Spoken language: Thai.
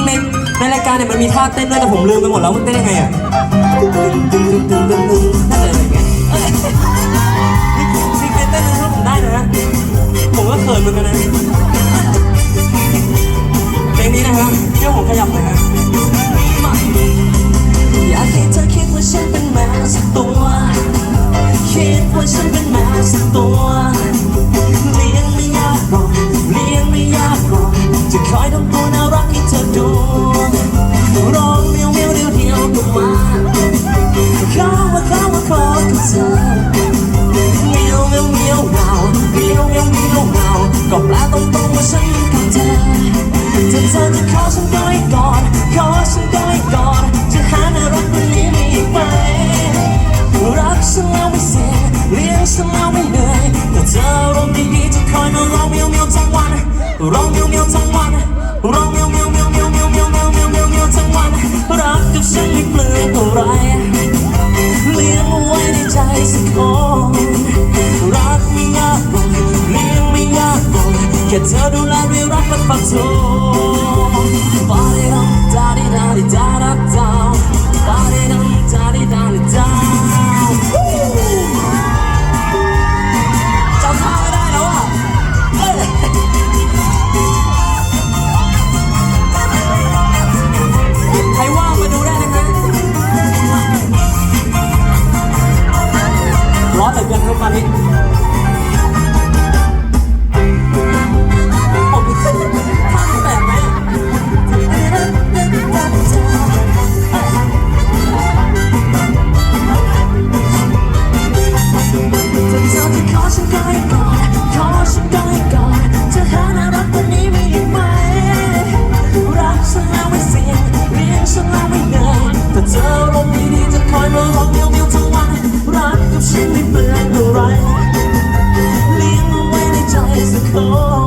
ริงๆในในรายการเนี่ยมันมีท่าเต้นด้วยแต่ผมลืมไปหมดแล้วมันเต้นยังไงอะตึ้งตึ้งตึ้งตึ้งตึ้งตึ้งตึ้งน่าจะอะไรอย่างเงี้ยเอ้ยมีใครเต้นให้ผมได้นะฮะผมก็เขินเหมือนกันนะเพลงนี้นะฮะเดี๋ยวผมขยับหน่อยฮะอยากให้เธอคิดว่าฉันเป็นแมวสักตัวคิดว่าฉันเป็น ตัวน่ารักให้เธอดูร้องเมียวเมียวเดียวเดียวก็มาเข้ามาข้ามาขอกับเธอเมียวเมียวเมียวเงาเมียวเมียวเมียวเงาก็แปลตรงๆว่าฉันกับเธอถ้าเธอจะขอฉันก็ให้ก่อนขอฉันก็ให้ก่อนจะหาน่ารักกว่านี้ม่อีกไหมรักฉันแล้วไม่เสียเลี้ยงฉันแล้วไม่เหนื่อยแต่เธออารมณ์ดีๆจะคอยมาร้องเมียวเมียวทั้งวันร้องเมียวเมียวทั้ง รักกับฉันไม่เปลืองอะไรเลี้ยงไว้ในใจสักคนรักไม่ยากหรอกเลี้ยงไม่ยากหรอกแค่เธอดูแลด้วยรักและปักโทน money. Oh.